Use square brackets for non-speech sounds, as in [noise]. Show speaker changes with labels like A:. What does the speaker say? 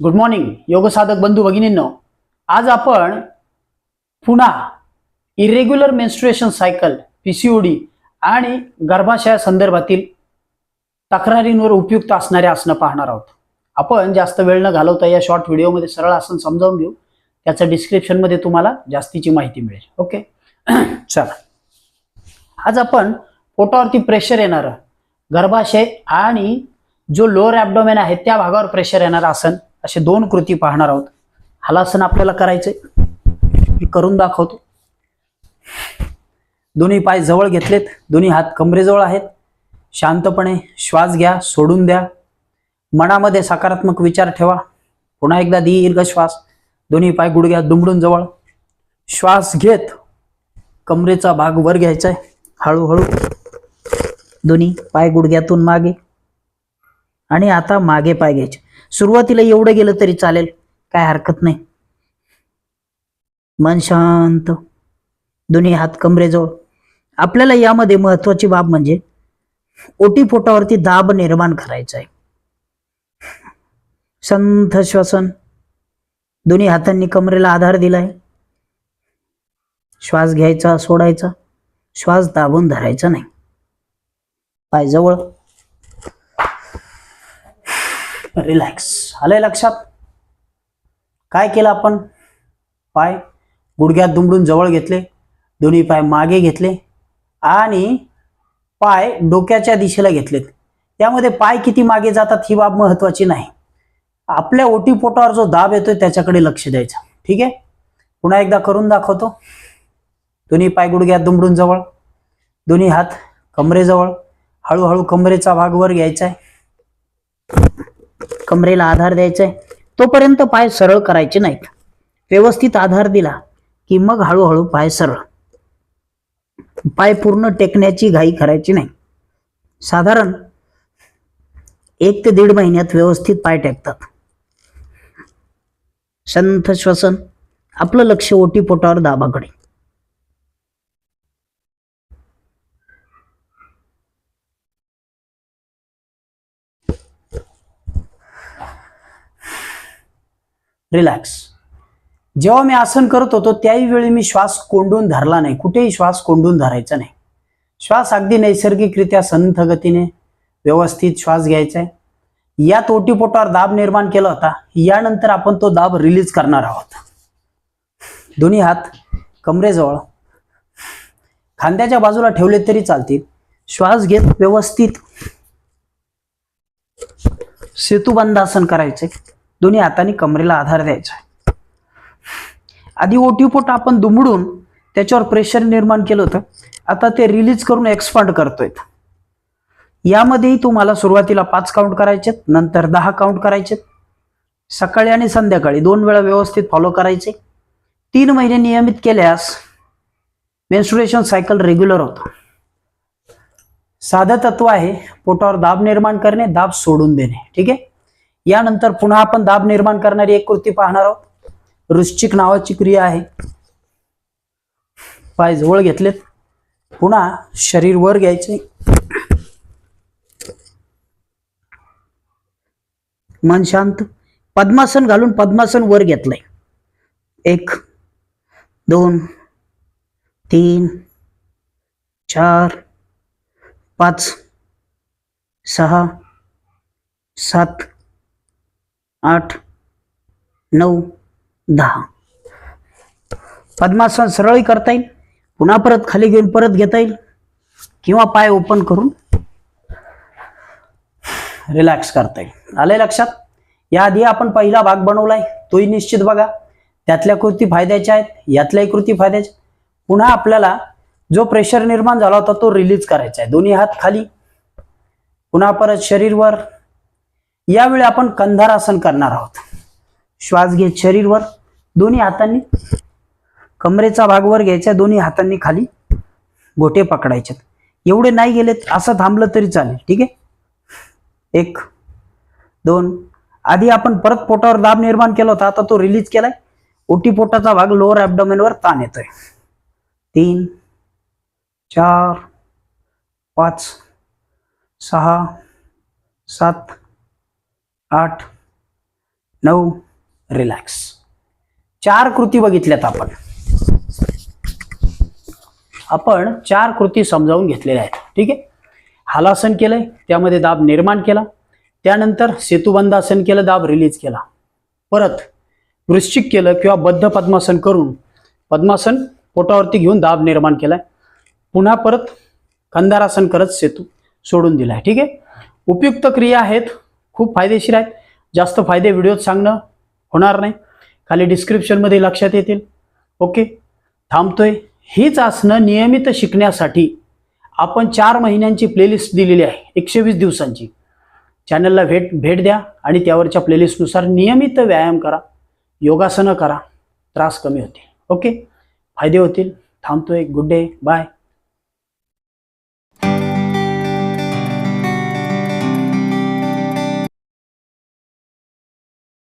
A: Good morning योगसाधक बंधू भगिनींनो. आज आपण पुन्हा इरेग्युलर मेन्स्ट्रुएशन सायकल पीसीओडी आणि गर्भाशया संदर्भातील तक्रारींवर उपयुक्त असणारे आसनं पाहणार आहोत. आपण जास्त वेळ न घालवता या शॉर्ट व्हिडिओमध्ये सरळ आसन समजावून घेऊ. त्याचं डिस्क्रिप्शनमध्ये तुम्हाला जास्तीची माहिती मिळेल. ओके [clears throat] चला. आज आपण पोटावरती प्रेशर येणारं गर्भाशय आणि जो लोअर ॲबडोमेन आहे त्या भागावर प्रेशर येणारं आसन असे दोन कृती पाहणार आहोत. हलासन आपल्याला करायचंय. मी करून दाखवतो. दोन्ही पाय जवळ घेतलेत. दोन्ही हात कमरेजवळ आहेत. शांतपणे श्वास घ्या सोडून द्या. मनामध्ये सकारात्मक विचार ठेवा. पुन्हा एकदा दीर्घ श्वास. दोन्ही पाय गुडघ्या दुमडून जवळ. श्वास घेत कमरेचा भाग वर घ्यायचा आहे हळूहळू दोन्ही पाय गुडघ्यातून मागे. आणि आता मागे पाय घ्यायचे. सुरुवातीला एवढं गेलं तरी चालेल काय हरकत नाही. मन शांत. दोन्ही हात कमरेजवळ आपल्याला यामध्ये महत्वाची बाब म्हणजे ओटीपोटावरती दाब निर्माण करायचा आहे. संथ श्वसन. दोन्ही हातांनी कमरेला आधार दिलाय. श्वास घ्यायचा सोडायचा. श्वास दाबून धरायचा नाही. पायजवळ रिलॅक्स आलंय लक्षात? काय केलं आपण? पाय गुडघ्यात दुमडून जवळ घेतले. दोन्ही पाय मागे घेतले. आणि पाय डोक्याच्या दिशेला घेतलेत. त्यामध्ये पाय किती मागे जातात ही बाब महत्वाची नाही. आपल्या ओटीपोटावर जो दाब येतोय त्याच्याकडे लक्ष द्यायचं. ठीक आहे? पुन्हा एकदा करून दाखवतो. दोन्ही पाय गुडघ्यात दुमडून जवळ. दोन्ही हात कमरेजवळ. हळूहळू कमरेचा भाग वर घ्यायचा आहे. कमरेला आधार द्यायचा आहे तोपर्यंत पाय सरळ करायचे नाहीत. व्यवस्थित आधार दिला की मग हळूहळू पाय सरळ. पाय पूर्ण टेकण्याची घाई करायची नाही. साधारण एक ते दीड महिन्यात व्यवस्थित पाय टेकतात. संथ श्वसन आपलं लक्ष ओटी पोटावर दाबाकडे. रिलॅक्स जेव्हा मी आसन करत होतो त्याही वेळी मी श्वास कोंडून धरला नाही. कुठेही श्वास कोंडून धरायचा नाही. श्वास अगदी नैसर्गिकरित्या संथ गतीने व्यवस्थित श्वास घ्यायचा आहे. यात ओटीपोटावर दाब निर्माण केला होता. यानंतर आपण तो दाब रिलीज करणार आहोत. दोन्ही हात कमरेजवळ. खांद्याच्या बाजूला ठेवले तरी चालतील. श्वास घेत व्यवस्थित सेतुबंधासन करायचे. दोन्ही हातांनी कमरेला आधार द्यायचा. आधी ओटीपोट आपण दुमडून त्याच्यावर प्रेशर निर्माण केलं होतं. आता ते रिलीज करून एक्सपांड करतोय यामध्येही तुम्हाला सुरुवातीला पाच काउंट करायचेत नंतर दहा काउंट करायचेत. सकाळी आणि संध्याकाळी दोन वेळा व्यवस्थित फॉलो करायचे. तीन महिने नियमित केल्यास मेन्स्ट्रुएशन सायकल रेग्युलर होतं. साधं तत्व आहे पोटावर दाब निर्माण करणे दाब सोडून देणे. ठीक आहे? यानंतर पुन्हा आपण दाब निर्माण करणारी एक कृती पाहणार आहोत. वृश्चिक नावाची क्रिया आहे. पाय जवळ घेतलेत. पुन्हा शरीर वर घ्यायचे. मन शांत. पद्मासन घालून पद्मासन वर घेतलंय. एक दोन तीन चार पाच सहा सात आठ नऊ दहा. पद्मासन सरळही करता येईल. पुन्हा परत खाली घेऊन परत घेता येईल. किंवा पाय ओपन करून रिलॅक्स करता येईल. आलंय लक्षात? याआधी आपण पहिला भाग बनवलाय. तोही निश्चित बघा. त्यातल्या कृती फायद्याच्या आहेत यातल्याही कृती फायद्याच्या पुन्हा आपल्याला जो प्रेशर निर्माण झाला होता तो रिलीज करायचा आहे. दोन्ही हात खाली. पुन्हा परत शरीरवर यावेळी आपण कंधारासन करणार आहोत. श्वास घेत शरीरवर दोन्ही हातांनी कमरेचा भाग वर घ्यायचा दोन्ही हातांनी खाली गोटे पकडायचे एवढे नाही गेलेत असं थांबलं तरी चालेल ठीक आहे? एक दोन आधी आपण परत पोटावर दाब निर्माण केला होता आता तो रिलीज केलाय. ओटी पोटाचा भाग लोअर ॲबडोमेनवर ताण येतोय. तीन चार पाच सहा सात आठ नऊ रिलॅक्स चार कृती बघितल्यात आपण. आपण चार कृती समजावून घेतलेल्या आहेत. ठीक आहे? हालासन केलंय त्यामध्ये दाब निर्माण केला. त्यानंतर सेतुबंधासन केलं दाब रिलीज केला. परत वृश्चिक केलं किंवा बद्ध पद्मासन करून पद्मासन पोटावरती घेऊन दाब निर्माण केलाय. पुन्हा परत कंदारासन करत सेतू सोडून दिलाय. ठीक आहे? उपयुक्त क्रिया आहेत खूप फायदेशीर आहेत. जास्त फायदे व्हिडिओत सांगणं होणार नाही. खाली डिस्क्रिप्शनमध्ये लक्षात येतील. ओके? थांबतोय. हीच आसनं नियमित शिकण्यासाठी आपण चार महिन्यांची प्लेलिस्ट दिलेली आहे. एकशे वीस दिवसांची चॅनलला भेट भेट द्या आणि त्यावरच्या प्लेलिस्टनुसार नियमित व्यायाम करा. योगासनं करा. त्रास कमी होतील. ओके? फायदे होतील. थांबतोय. Good day bye